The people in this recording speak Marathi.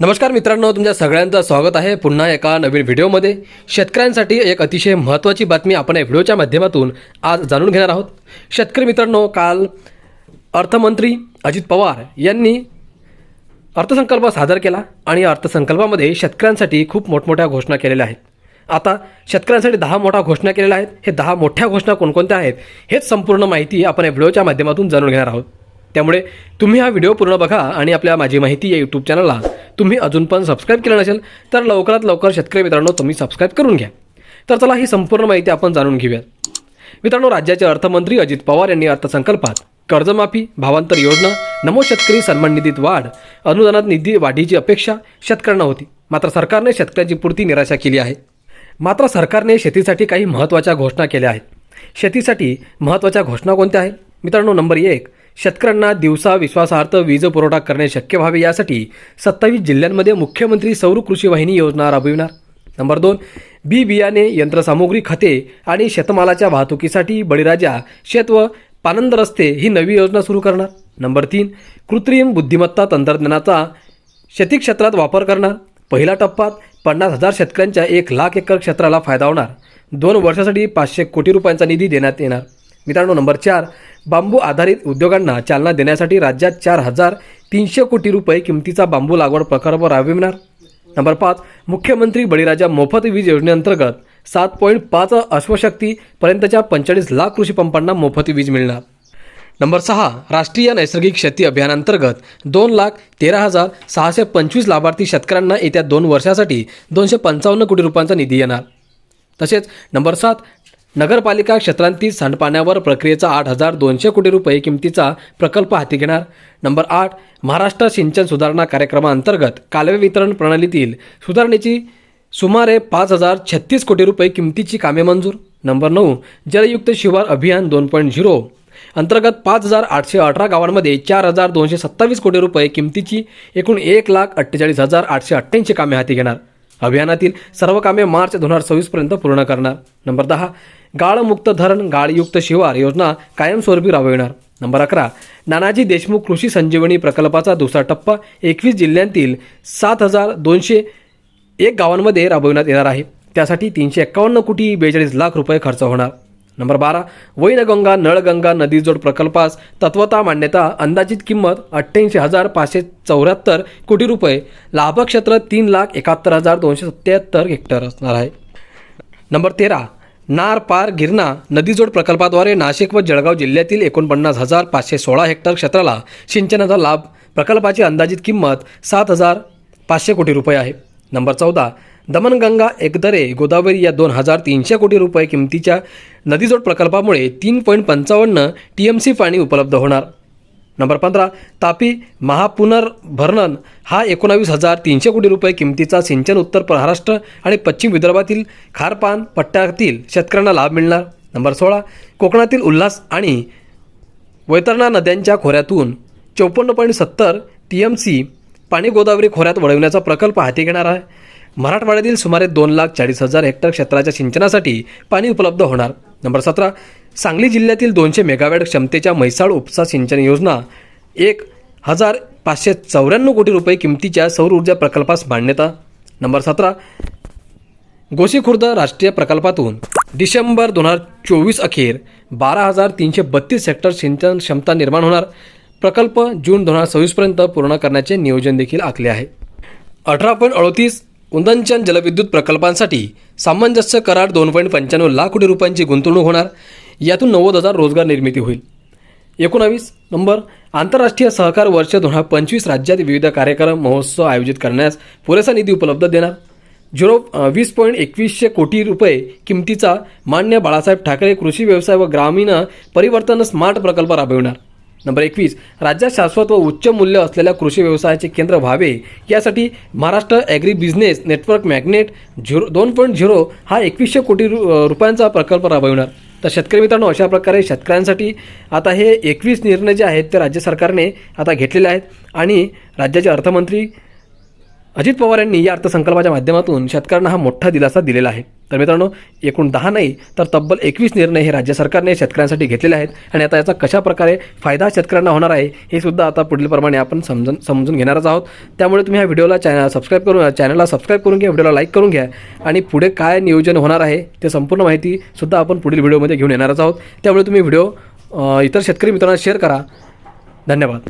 नमस्कार मित्रांनो तुमच्या सगळ्यांचं स्वागत आहे पुन्हा एका नवीन व्हिडिओमध्ये. शेतकऱ्यांसाठी एक अतिशय महत्त्वाची बातमी आपण या व्हिडिओच्या माध्यमातून आज जाणून घेणार आहोत. शेतकरी मित्रांनो काल अर्थमंत्री अजित पवार यांनी अर्थसंकल्प सादर केला आणि या अर्थसंकल्पामध्ये शेतकऱ्यांसाठी खूप मोठमोठ्या घोषणा केलेल्या आहेत. आता शेतकऱ्यांसाठी दहा मोठ्या घोषणा केलेल्या आहेत. हे दहा मोठ्या घोषणा कोणकोणत्या आहेत हेच संपूर्ण माहिती आपण या व्हिडिओच्या माध्यमातून जाणून घेणार आहोत. त्यामुळे तुम्ही हा व्हिडिओ पूर्ण बघा आणि आपल्या माझी माहिती या यूट्यूब चॅनलला तुम्ही अजून पण सबस्क्राईब केलं नसेल तर लवकरात लवकर शेतकरी मित्रांनो तुम्ही सबस्क्राईब करून घ्या. तर चला ही संपूर्ण माहिती आपण जाणून घेऊयात. मित्रांनो राज्याचे अर्थमंत्री अजित पवार यांनी अर्थसंकल्पात कर्जमाफी भावांतर योजना नमो शेतकरी सन्मान निधीत वाढ अनुदानात निधी वाढीची अपेक्षा शेतकऱ्यांना होती. मात्र सरकारने शेतकऱ्यांची पुरती निराशा केली आहे. मात्र सरकारने शेतीसाठी काही महत्त्वाच्या घोषणा केल्या आहेत. शेतीसाठी महत्त्वाच्या घोषणा कोणत्या आहेत? मित्रांनो नंबर एक शेतकऱ्यांना दिवसा विश्वासार्थ वीज पुरवठा करणे शक्य व्हावे यासाठी सत्तावीस जिल्ह्यांमध्ये मुख्यमंत्री सौर कृषी वाहिनी योजना राबविणार. नंबर दोन बी बियाणे यंत्रसामुग्री खते आणि शेतमालाच्या वाहतुकीसाठी बळीराजा शेत व पानंद रस्ते ही नवी योजना सुरू करणार. नंबर तीन कृत्रिम बुद्धिमत्ता तंत्रज्ञानाचा शेती क्षेत्रात वापर करणार. पहिला टप्प्यात पन्नास हजार शेतकऱ्यांच्या एक लाख एकर क्षेत्राला फायदा होणार. दोन वर्षासाठी पाचशे कोटी रुपयांचा निधी देण्यात येणार. मित्रांनो नंबर चार बांबू आधारित उद्योगांना चालना देण्यासाठी राज्यात चार हजार तीनशे कोटी रुपये किमतीचा बांबू लागवड प्रकल्प राबविणार. नंबर पाच मुख्यमंत्री बळीराजा मोफत वीज योजनेअंतर्गत सात पॉईंट पाच अश्वशक्तीपर्यंतच्या पंचेचाळीस लाख कृषी पंपांना मोफत वीज मिळणार. नंबर सहा राष्ट्रीय नैसर्गिक शेती अभियानांतर्गत दोन लाख तेरा हजार सहाशे पंचवीस लाभार्थी शेतकऱ्यांना येत्या दोन वर्षासाठी दोनशे पंचावन्न कोटी रुपयांचा निधी येणार. तसेच नंबर सात नगरपालिका क्षेत्रांतील सांडपाण्यावर प्रक्रियेचा आठ हजार दोनशे कोटी रुपये किमतीचा प्रकल्प हाती घेणार. नंबर आठ महाराष्ट्र सिंचन सुधारणा कार्यक्रमाअंतर्गत कालवे वितरण प्रणालीतील सुधारणेची सुमारे पाच हजार छत्तीस कोटी रुपये किमतीची कामे मंजूर. नंबर नऊ जलयुक्त शिवार अभियान दोन पॉईंट झिरो. अंतर्गत पाच हजार आठशे अठरा गावांमध्ये चार हजार दोनशे सत्तावीस कोटी रुपये किमतीची एकूण एक लाख अठ्ठेचाळीस हजार आठशे अठ्ठ्याऐंशी कामे हाती घेणार. अभियानातील सर्व कामे मार्च दोन हजार सव्वीसपर्यंत पूर्ण करणार. नंबर दहा गाळमुक्त धरण गाळयुक्त शिवार योजना कायमस्वरूपी राबविणार. नंबर अकरा नानाजी देशमुख कृषी संजीवनी प्रकल्पाचा दुसरा टप्पा एकवीस जिल्ह्यांतील सात हजार दोनशे एक गावांमध्ये राबविण्यात येणार आहे. त्यासाठी तीनशे एक्कावन्न कोटी बेचाळीस लाख रुपये खर्च होणार. नंबर बारा वैनगंगा नळगंगा नदीजोड प्रकल्पास तत्वता मान्यता अंदाजित किंमत अठ्ठ्याऐंशी हजार पाचशे चौऱ्याहत्तर कोटी रुपये. लाभक्षेत्र तीन लाख एकाहत्तर हजार दोनशे सत्याहत्तर हेक्टर असणार आहे. नंबर तेरा नार पार गिरणा नदीजोड प्रकल्पाद्वारे नाशिक व जळगाव जिल्ह्यातील एकोणपन्नास हजार पाचशे सोळा हेक्टर क्षेत्राला सिंचनाचा लाभ. प्रकल्पाची अंदाजित किंमत सात हजार पाचशे कोटी रुपये आहे. नंबर चौदा दमनगंगा एकदरे गोदावरी या दोन हजार तीनशे कोटी रुपये किमतीच्या नदीजोड प्रकल्पामुळे तीन पॉईंट पंचावन्न टी एम सी पाणी उपलब्ध होणार. नंबर पंधरा तापी महापुनर्भरणन हा एकोणावीस हजार तीनशे कोटी रुपये किमतीचा सिंचन उत्तर महाराष्ट्र आणि पश्चिम विदर्भातील खारपान पट्ट्यातील शेतकऱ्यांना लाभ मिळणार. नंबर सोळा कोकणातील उल्हास आणि वैतरणा नद्यांच्या खोऱ्यातून चौपन्न पॉईंट सत्तर टी एम सी पाणी गोदावरी खोऱ्यात वळविण्याचा प्रकल्प हाती घेणार आहे. मराठवाड्यातील सुमारे दोन लाख चाळीस हजार हेक्टर क्षेत्राच्या सिंचनासाठी पाणी उपलब्ध होणार. नंबर सतरा सांगली जिल्ह्यातील दोनशे मेगावॅट क्षमतेच्या म्हैसाळ उपसा सिंचन योजना एक हजार पाचशे चौऱ्याण्णव कोटी रुपये किमतीच्या सौर ऊर्जा प्रकल्पास मान्यता. नंबर सतरा गोसीखुर्द राष्ट्रीय प्रकल्पातून डिसेंबर दोन हजार चोवीस अखेर बारा हजार तीनशे बत्तीस हेक्टर सिंचन क्षमता निर्माण होणार. प्रकल्प जून दोन हजार सव्वीसपर्यंत पूर्ण करण्याचे नियोजन देखील आखले आहे. अठरा पॉईंट अडतीस उंदनचन जलविद्युत प्रकल्पांसाठी सामंजस्य करार दोन पॉईंट पंच्याण्णव लाख कोटी रुपयांची गुंतवणूक होणार. यातून नव्वद हजार रोजगार निर्मिती होईल. एकोणावीस नंबर आंतरराष्ट्रीय सहकार वर्ष दोन हजार पंचवीस राज्यात विविध कार्यक्रम महोत्सव आयोजित करण्यास पुरेसा निधी उपलब्ध देणार. झिरो वीस पॉईंट एकवीसशे कोटी रुपये किमतीचा मान्य बाळासाहेब ठाकरे कृषी व्यवसाय व ग्रामीण परिवर्तन स्मार्ट प्रकल्प राबविणार. नंबर एकवीस. राज्यात शाश्वत व उच्च मूल्य असलेल्या कृषी व्यवसायाचे केंद्र व्हावे यासाठी Maharashtra agri business network magnet zero दोन पॉईंट झिरो हा एकवीसशे कोटी रु रुपयांचा प्रकल्प राबविणार. तर शेतकरी मित्रांनो अशा प्रकारे शेतकऱ्यांसाठी आता हे एकवीस निर्णय जे आहेत ते राज्य सरकारने आता घेतलेले आहेत. आणि राज्याचे अर्थमंत्री अजित पवार यांनी या अर्थसंकल्पाच्या माध्यमातून शेतकऱ्यांना हा मोठा दिलासा दिलेला आहे. तर मित्रांनो एकूण दहा नाही तर तब्बल एकवीस निर्णय हे राज्य सरकारने शेतकऱ्यांसाठी घेतलेले आहेत आणि आता याचा कशा प्रकारे फायदा शेतकऱ्यांना होणार आहे हे सुद्धा आता पुढील प्रमाणे आपण समजून समजून घेणारच आहोत. त्यामुळे तुम्ही ह्या व्हिडिओला चॅनल सबस्क्राईब करून चॅनलला सबस्क्राईब करून घ्या व्हिडिओला लाईक करून घ्या आणि पुढे काय नियोजन होणार आहे ते संपूर्ण माहिती सुद्धा आपण पुढील व्हिडिओमध्ये घेऊन येणारच आहोत. त्यामुळे तुम्ही व्हिडिओ इतर शेतकरी मित्रांना शेअर करा. धन्यवाद.